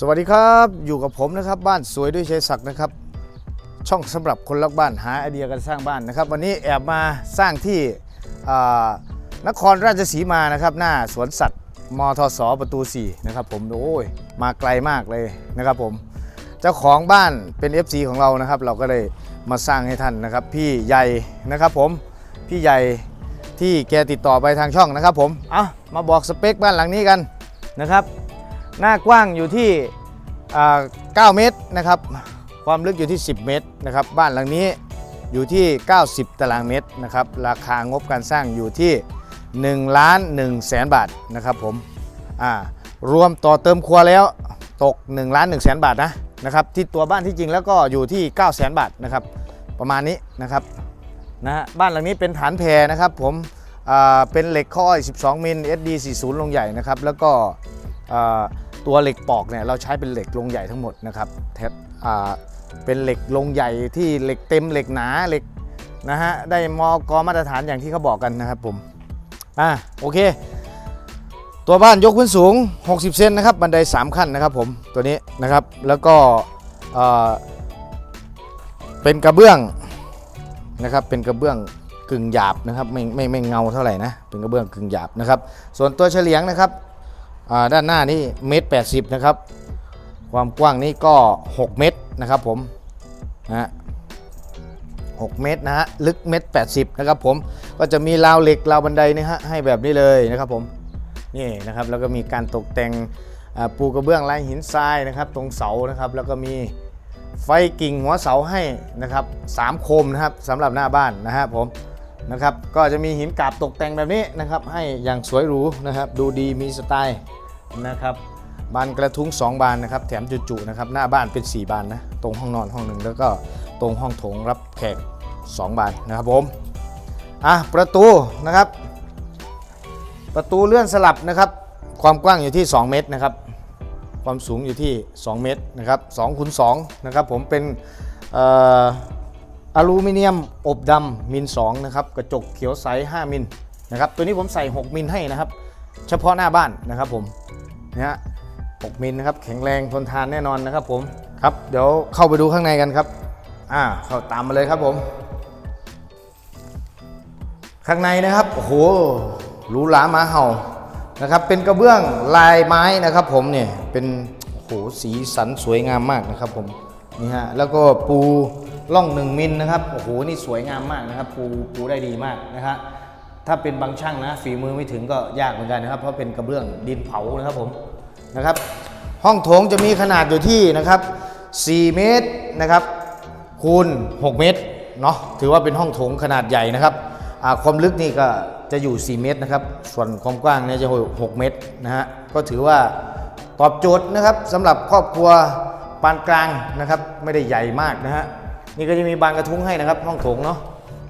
สวัสดีครับอยู่กับผมนะครับบ้านสวยด้วยชัยศักดิ์นะครับ ช่องสำหรับคนรักบ้านหาไอเดียการสร้างบ้านนะครับ วันนี้แอบมาสร้างที่นครราชสีมานะครับ หน้าสวนสัตว์มทสประตู4นะครับผมโอ้ยมาไกลมากเลยนะครับผมเจ้าของบ้านเป็น FC ของเรานะครับ เราก็เลยมาสร้างให้ท่านนะครับ พี่ใหญ่นะครับผมพี่ใหญ่ที่แกติดต่อไปทางช่องนะครับ ผมเอามาบอกสเปคบ้านหลังนี้กันนะครับ หน้ากว้างอยู่ที่ 9 เมตรนะครับ ความลึกอยู่ที่ 10 เมตรนะครับ บ้านหลังนี้อยู่ที่ 90 ตารางเมตรนะครับ ราคางบการสร้างอยู่ที่1ล้าน1แสนบาทนะครับผมรวมต่อเติมครัวแล้วตก1ล้าน1แสนบาทนะนะครับที่ตัวบ้านที่จริงแล้วก็อยู่ที่9แสนบาทนะครับ ประมาณนี้นะครับนะฮะบ้านหลังนี้เป็นฐานแพรนะครับผมเป็นเหล็กข้อย 12 มิล SD 40 ลงใหญ่นะครับ แล้วก็ ตัวเหล็กปอกเนี่ยเราใช้เป็นเหล็กลงใหญ่ทั้งหมดนะครับแทบอ่าเป็นเหล็กลงใหญ่ที่เหล็กเต็มเหล็กหนาเหล็กนะฮะได้มอกมาตรฐานอย่างที่เขาบอกกันนะครับผมอ่าโอเค ตัวบ้านยกพื้นสูง 60 เซนนะครับบันได 3 ขั้นนะครับผมตัวนี้นะครับแล้วก็อ่าเป็นกระเบื้องนะครับเป็นกระเบื้องกึ่งหยาบนะครับไม่ไม่ไม่เงาเท่าไหร่นะเป็นกระเบื้องกึ่งหยาบนะครับส่วนตัวเฉลียงนะครับ ด้านหน้านี่เมตรแปนะครับ ความกว้างนี่ก็ 6 เมตรนะครับผมนะฮะ6เมตรนะฮะลึกเมตรแปดสิบนะครับผมก็จะมีราวเหล็กราวบันไดนะฮะให้แบบนี้เลยนะครับผมนี่นะครับแล้วก็มีการตกแต่งปูกระเบื้องลายหินทรายนะครับ ตรงเสานะครับแล้วก็มีไฟกิ่งหัวเสาให้นะครับสามโคมนะครับสำหรับหน้าบ้านนะฮะผมนะครับก็จะมีหินกาบตกแต่งแบบนี้นะครับให้อย่างสวยหรูนะครับดูดีมีสไตล์ นะครับบานกระทุ้ง 2 บานนะครับ แถมจุๆนะครับหน้าบ้านเป็น 4 บานนะตรงห้องนอนห้องหนึ่งแล้วก็ตรงห้องโถงรับแขก 2 บานนะครับผมอะประตูนะครับ ประตูเลื่อนสลับนะครับ ความกว้างอยู่ที่ 2 เมตรนะครับ ความสูงอยู่ที่ 2 เมตรนะครับ2คูณ2นะครับผมเป็นเอ่ออลูมิเนียมอบดำมิล2นะครับกระจกเขียวใส 5 มิลนะครับตัวนี้ผมใส่ 6 มิลให้นะครับ เฉพาะหน้าบ้านนะครับผมนะฮะ6มิลนะครับแข็งแรงทนทานแน่นอนนะครับผมครับเดี๋ยวเข้าไปดูข้างในกันครับอ่าเข้าตามมาเลยครับผม ข้างในนะครับโอ้โหหรูหรามาเห่านะครับ เป็นกระเบื้องลายไม้นะครับ ผมเนี่ยเป็นโอ้โหสีสันสวยงามมากนะครับผมนี่ฮะแล้วก็ปูล่องหนึ่งมิลนะครับโอ้โหนี่สวยงามมากนะครับ ปูปูได้ดีมากนะฮะ ถ้าเป็นบางช่างนะฝีมือไม่ถึงก็ยากเหมือนกันนะครับ เพราะเป็นกระเบื้องดินเผานะครับผมนะครับ ห้องโถงจะมีขนาดอยู่ที่นะครับ 4 เมตรนะครับคูณ 6 เมตรเนาะถือว่าเป็นห้องโถงขนาดใหญ่นะครับความลึกนี่ก็จะอยู่ 4 เมตรนะครับ ส่วนความกว้างเนี่ยจะ 6 เมตรนะฮะก็ถือว่าตอบโจทย์นะครับสำหรับครอบครัวปานกลางนะครับ ไม่ได้ใหญ่มากนะฮะนี่ก็จะมีบานกระทุ้งให้นะครับ ห้องโถงเนาะ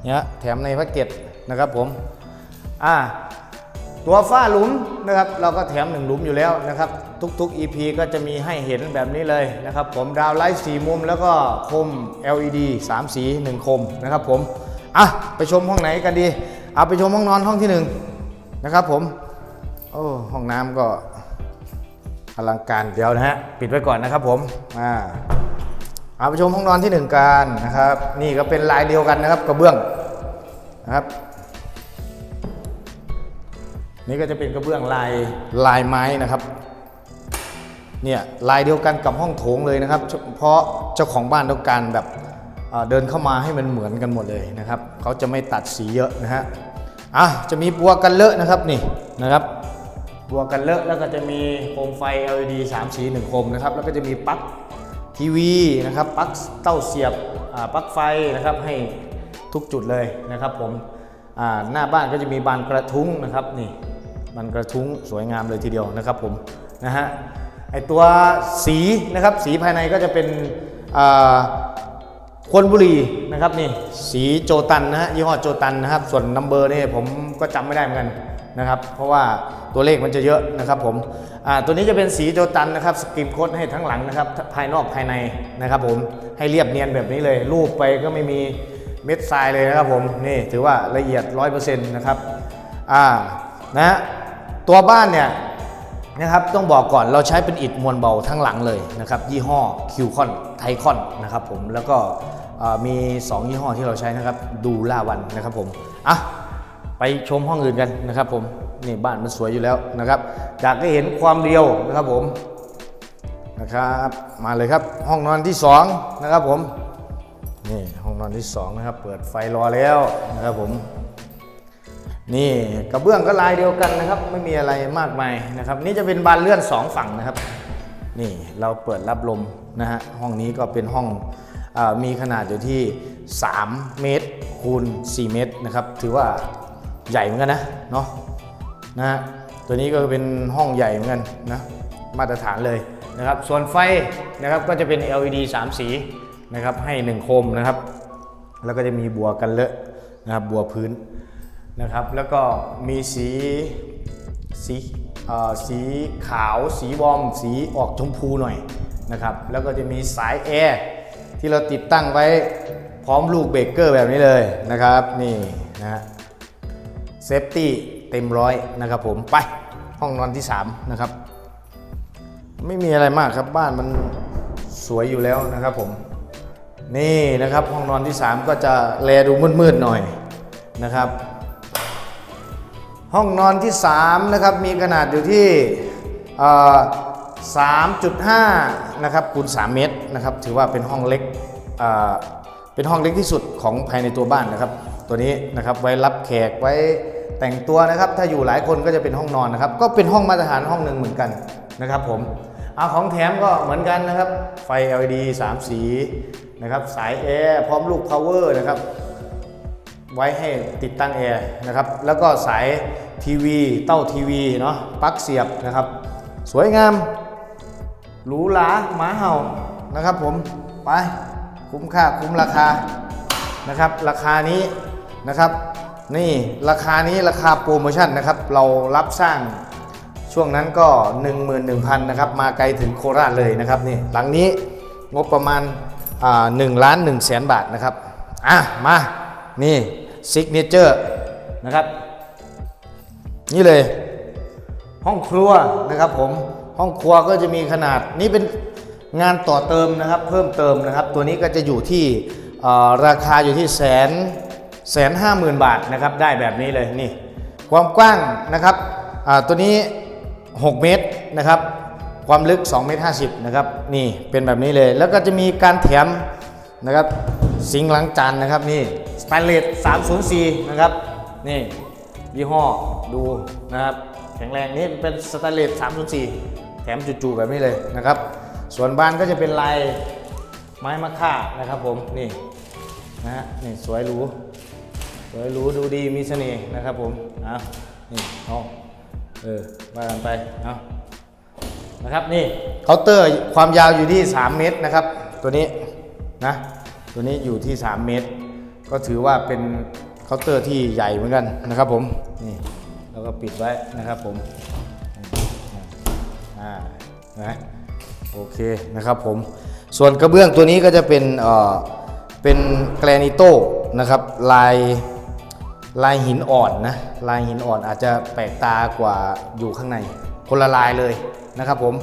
เนี่ยแถมในแพ็กเกจนะครับผม อ่าตัวฝ้าหลุมนะครับเราก็แถมหนึ่งหลุมอยู่แล้วนะครับทุกๆ EP ก็จะมีให้เห็นแบบนี้เลยนะครับผมดาวไลท์สีมุมแล้วก็คม LED 3 สี 1 คมนะครับผมอะไปชมห้องไหนกันดีเอาไปชมห้องนอนห้องที่1นะครับผมโอ้ห้องน้ำก็อลังการเดี๋ยวนะฮะปิดไว้ก่อนนะครับผมอ่าเอาไปชมห้องนอนที่ 1 กันนะครับ นี่ก็เป็นลายเดียวกันนะครับกระเบื้องนะครับ นี่ก็จะเป็นกระเบื้องลายลายไม้นะครับเนี่ยลายเดียวกันกับห้องโถงเลยนะครับ เพราะเจ้าของบ้านต้องการแบบเอ่อเดินเข้ามาให้มันเหมือนกันหมดเลยนะครับเขาจะไม่ตัดสีเยอะนะฮะอะจะมีบัวกันเลอะนะครับนี่นะครับบวกกันเลอะแล้วก็จะมีโคมไฟ LED 3 สี1โคมนะครับแล้วก็จะมีปลั๊กทีวีนะครับปลั๊กเต้าเสียบอ่าปลั๊กไฟนะครับให้ทุกจุดเลยนะครับผมอ่าหน้าบ้านก็จะมีบานกระทุ้งนะครับนี่ บานกระทุ้งสวยงามเลยทีเดียวนะครับผมนะฮะไอตัวสีนะครับสีภายในก็จะเป็นควนบุรีนะครับนี่สีโจตันนะฮะยี่ห้อโจตันนะครับ ส่วนนัมเบอร์นี่ผมก็จำไม่ได้เหมือนกันนะครับ เพราะว่าตัวเลขมันจะเยอะนะครับผมตัวนี้จะเป็นสีโจตันนะครับสกิมโค้ดให้ทั้งหลังนะครับ ภายนอกภายในนะครับผมให้เรียบเนียนแบบนี้เลย รูปไปก็ไม่มีเม็ดทรายเลยนะครับผมนี่ถือว่าละเอียด 100%นะครับอ่านะฮะ ตัวบ้านเนี่ยนะครับต้องบอกก่อนเราใช้เป็นอิฐมวลเบาทั้งหลังเลยนะครับยี่ห้อคิวคอนไทคอนนะครับผมแล้วก็เอ่อมี 2 ยี่ห้อที่เราใช้นะครับดูล่าวันนะครับผมอะไปชมห้องอื่นกันนะครับผมนี่บ้านมันสวยอยู่แล้วนะครับอยากให้เห็นความเรียวนะครับผมนะครับมาเลยครับห้องนอนที่สองนะครับผมนี่ห้องนอนที่สองนะครับ เปิดไฟรอแล้วนะครับผม นี่กระเบื้องก็ลายเดียวกันนะครับ ไม่มีอะไรมากมายนะครับ นี่จะเป็นบานเลื่อนสองฝั่งนะครับ นี่เราเปิดรับลมนะฮะห้องนี้ก็เป็นห้องอมีขนาดอยู่ที่ 3 เมตรคูณ 4 เมตรนะครับ ถือว่าใหญ่เหมือนกันนะเนาะนะฮะตัวนี้ก็เป็นห้องใหญ่เหมือนกันนะมาตรฐานเลยนะครับ ส่วนไฟนะครับก็จะเป็น LED 3 สีนะครับให้ 1 โคมนะครับ แล้วก็จะมีบัวกันเลอะนะครับบัวพื้น นะครับ แล้วก็มีสีสีสีขาว สีบอม สีออกชมพูหน่อยนะครับ แล้วก็จะมีสายแอร์ที่เราติดตั้งไว้พร้อมลูกเบรกเกอร์แบบนี้เลยนะครับนี่นะฮะเซฟตี้เต็มร้อยนะครับผมไปห้องนอนที่ 3 นะครับ ไม่มีอะไรมากครับบ้านมันสวยอยู่แล้วนะครับผม นี่นะครับห้องนอนที่ 3 ก็จะแลดูมืดๆหน่อยนะครับ ห้องนอนที่3นะครับมีขนาดอยู่ที่3.5นะครับคูณ3เมตรนะครับถือว่าเป็นห้องเล็กเเป็นห้องเล็กที่สุดของภายในตัวบ้านนะครับ ตัวนี้นะครับไว้รับแขกไว้แต่งตัวนะครับถ้าอยู่หลายคนก็จะเป็นห้องนอนนะครับ ก็เป็นห้องมาตรฐานห้องหนึ่งเหมือนกันนะครับผมเอาของแถมก็เหมือนกันนะครับ ไฟ LED 3 สีนะครับสายแอร์พร้อมลูก power นะครับ ไว้ให้ติดตั้งแอร์นะครับ แล้วก็สายทีวีเต้าทีวีเนาะปลั๊กเสียบนะครับ สวยงามหรูหราหมาเห่านะครับผมไปคุ้มค่าคุ้มราคานะครับ ราคานี้นะครับ นี่ราคานี้ราคาโปรโมชั่นนะครับ เรารับสร้างช่วงนั้นก็ 11,000นะครับมาไกลถึงโคราชเลยนะครับนี่หลังนี้งบประมาณหนึ่งล้านหนึ่งแสนบาทนะครับ อะมา นี่ซิกเนเจอร์นะครับ นี่เลย ห้องครัวนะครับผมห้องครัวก็จะมีขนาดนี่เป็นงานต่อเติมนะครับ เพิ่มเติมนะครับ ตัวนี้ก็จะอยู่ที่ราคาอยู่ที่แสนแสนห้าหมื่นบาทนะครับ ได้แบบนี้เลยนี่ ความกว้างนะครับตัวนี้ 6 เมตรนะครับ ความลึก2เมตร50นะครับนี่เป็นแบบนี้เลย แล้วก็จะมีการแถมนะครับ สิงค์ล้างจานนะครับนี่ สแตนเลส304 นะครับ นี่ยี่ห้อดูนะครับ แข็งแรงนี่เป็นสแตนเลส304 แถมจู่ๆแบบนี้เลยนะครับ ส่วนบานก็จะเป็นลายไม้มะค่านะครับผม นี่นะฮะนี่สวยหรูสวยหรูดูดีมีเสน่ห์นะครับผมเอานี่เอาเออว่ากันไปเอานะครับนี่เคาน์เตอร์ความยาวอยู่ที่ 3 เมตรนะครับ ตัวนี้นะตัวนี้อยู่ที่ 3 เมตร ก็ถือว่าเป็นเคาน์เตอร์ที่ใหญ่เหมือนกันนะครับผมนี่แล้วก็ปิดไว้นะครับผมอ่านะโอเคนะครับผมส่วนกระเบื้องตัวนี้ก็จะเป็นเอ่อเป็นแกรนิโต้นะครับลายลายหินอ่อนนะลายหินอ่อนอาจจะแปลกตากว่าอยู่ข้างในคนละลายเลยนะครับผม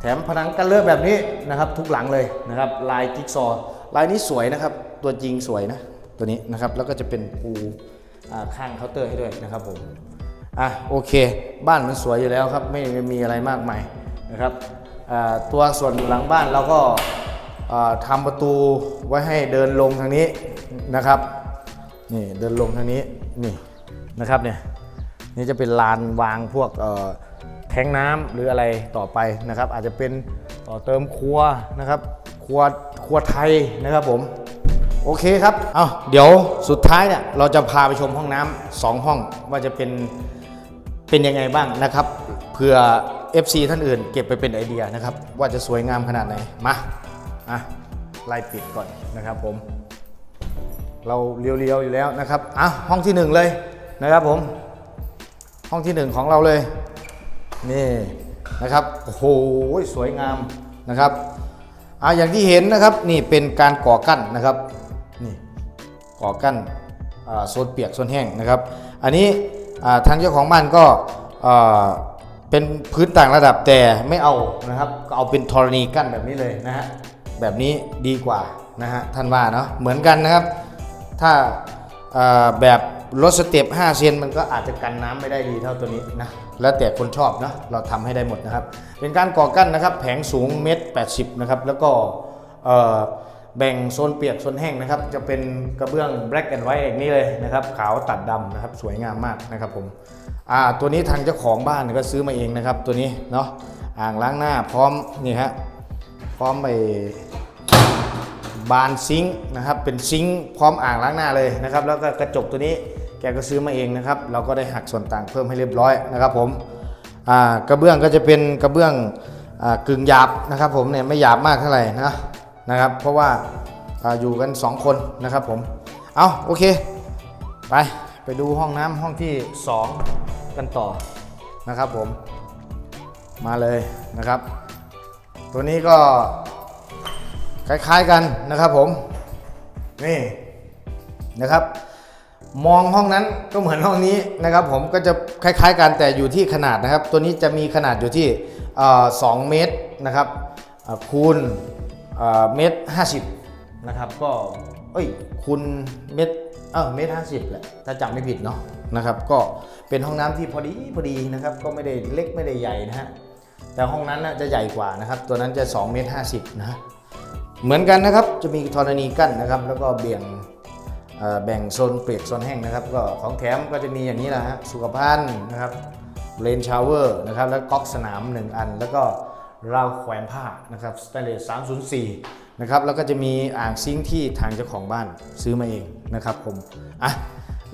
แถมผนังกันเลือะแบบนี้นะครับทุกหลังเลยนะครับลายจิ๊กซอว์ลายนี้สวยนะครับ ตัวจริงสวยนะ ตัวนี้นะครับ แล้วก็จะเป็นปูข้างเคาน์เตอร์ให้ด้วยนะครับผมอะโอเค บ้านมันสวยอยู่แล้วครับ ไม่มีอะไรมากมายนะครับตัวส่วนหลังบ้านเราก็อ่าทำประตูไว้ให้เดินลงทางนี้นะครับนี่เดินลงทางนี้นี่นะครับเนี่ยนี่จะเป็นลานวางพวกแทงน้ำหรืออะไรต่อไปนะครับ อาจจะเป็นต่อเติมครัวนะครับ ครัวครัวไทยนะครับผม โอเคครับ เอาเดี๋ยวสุดท้ายเนี่ยเราจะพาไปชมห้องน้ำสองห้องว่าจะเป็นเป็นยังไงบ้างนะครับเผื่อ FC ท่านอื่น เก็บไปเป็นไอเดียนะครับ ว่าจะสวยงามขนาดไหน มาอะไล่ปิดก่อนนะครับผม เราเรียวๆอยู่แล้วนะครับอะห้องที่หนึ่งเลยนะครับผม ห้องที่หนึ่งของเราเลยนี่นะครับโอ้โหสวยงามนะครับอ่าอย่างที่เห็นนะครับนี่เป็นการก่อกั้นนะครับ ก่อกั้นโซนเปียกโซนแห้งนะครับ อันนี้ทางเจ้าของบ้านก็เป็นพื้นต่างระดับแต่ไม่เอานะครับก็เอาเป็นธรณีกั้นแบบนี้เลยนะฮะแบบนี้ดีกว่านะฮะท่านว่าเนาะเหมือนกันนะครับ ถ้าแบบรถสเต็ป5เซนมันก็อาจจะกันน้ำไม่ได้ดีเท่าตัวนี้นะแล้วแต่คนชอบนะเราทำให้ได้หมดนะครับ เป็นการก่อกั้นนะครับ แผงสูงเมตร80นะครับแล้วก็ แบ่งโซนเปียกโซนแห้งนะครับ จะเป็นกระเบื้อง black and white อย่างนี้เลยนะครับ ขาวตัดดำนะครับ สวยงามมากนะครับผมอ่าตัวนี้ทางเจ้าของบ้านก็ซื้อมาเองนะครับ ตัวนี้เนาะอ่างล้างหน้าพร้อมนี่ฮะพร้อมไปบานซิงค์นะครับ เป็นซิงค์พร้อมอ่างล้างหน้าเลยนะครับ แล้วก็กระจกตัวนี้แกก็ซื้อมาเองนะครับ เราก็ได้หักส่วนต่างเพิ่มให้เรียบร้อยนะครับผมอ่ากระเบื้องก็จะเป็นกระเบื้องอ่ากึ่งหยาบนะครับผมเนี่ยไม่หยาบมากเท่าไหร่นะ นะครับ เพราะว่าอยู่กัน 2 คนนะครับผม เอาโอเค ไปไปดูห้องน้ำห้องที่ 2 กันต่อนะครับผม มาเลยนะครับ ตัวนี้ก็คล้ายๆกันนะครับผม นี่นะครับ มองห้องนั้นก็เหมือนห้องนี้นะครับ ผมก็จะคล้าย ๆ กันแต่อยู่ที่ขนาดนะครับ ตัวนี้จะมีขนาดอยู่ที่เอ่อ2เมตรนะครับคูณ เอ่อเมตรห้าสิบนะครับก็เอ้ยคูณเมตรเออเมตรห้าสิบแหละถ้าจำไม่ผิดเนาะนะครับก็เป็นห้องน้ำที่พอดีพอดีนะครับก็ไม่ได้เล็กไม่ได้ใหญ่นะฮะแต่ห้องนั้นน่ะจะใหญ่กว่านะครับตัวนั้นจะ2เมตรห้าสิบนะฮะเหมือนกันนะครับจะมีธรณีกั้นนะครับ แล้วก็เบี่ยงเอ่อแบ่งโซนเปียกโซนแห้งนะครับ ก็ของแถมก็จะมีอย่างนี้แหละฮะสุขภัณฑ์นะครับเลนชาวเวอร์นะครับแล้วก๊อกสนาม 1 อัน แล้วก็ ราวแขวนผ้านะครับสแตนเลส304นะครับแล้วก็จะมีอ่างซิงที่ทางเจ้าของบ้านซื้อมาเองนะครับผมอะ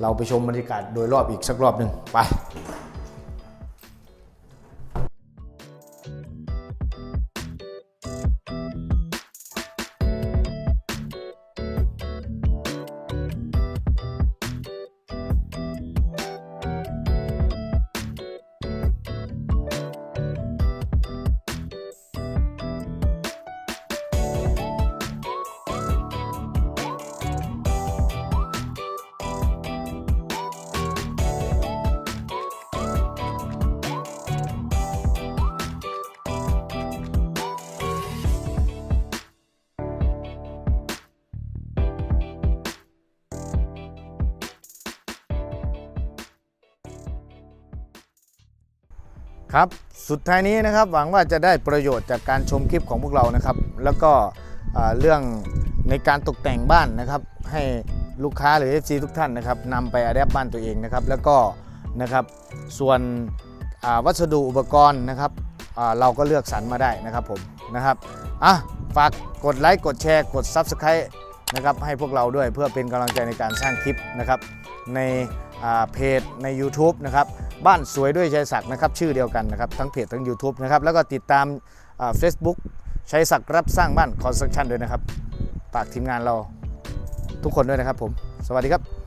เราไปชมบรรยากาศโดยรอบอีกสักรอบหนึ่งไป ครับ สุดท้ายนี้นะครับหวังว่าจะได้ประโยชน์จากการชมคลิปของพวกเรานะครับ แล้วก็เรื่องในการตกแต่งบ้านนะครับ ให้ลูกค้าหรือ FC ทุกท่านนะครับนำไปอัดแอปบ้านตัวเองนะครับ แล้วก็นะครับส่วนวัสดุอุปกรณ์นะครับเราก็เลือกสรรมาได้นะครับผมนะครับอะฝากกดไลค์กดแชร์กด Subscribe นะครับให้พวกเราด้วยเพื่อเป็นกำลังใจในการสร้างคลิปนะครับในเพจใน YouTube นะครับ บ้านสวยด้วยชัยศักดิ์นะครับชื่อเดียวกันนะครับทั้งเพจทั้ง YouTube นะครับแล้วก็ติดตามเฟซบุ๊กชัยศักดิ์รับสร้างบ้านคอนสตรักชั่นด้วยนะครับฝากทีมงานเราทุกคนด้วยนะครับผม สวัสดีครับ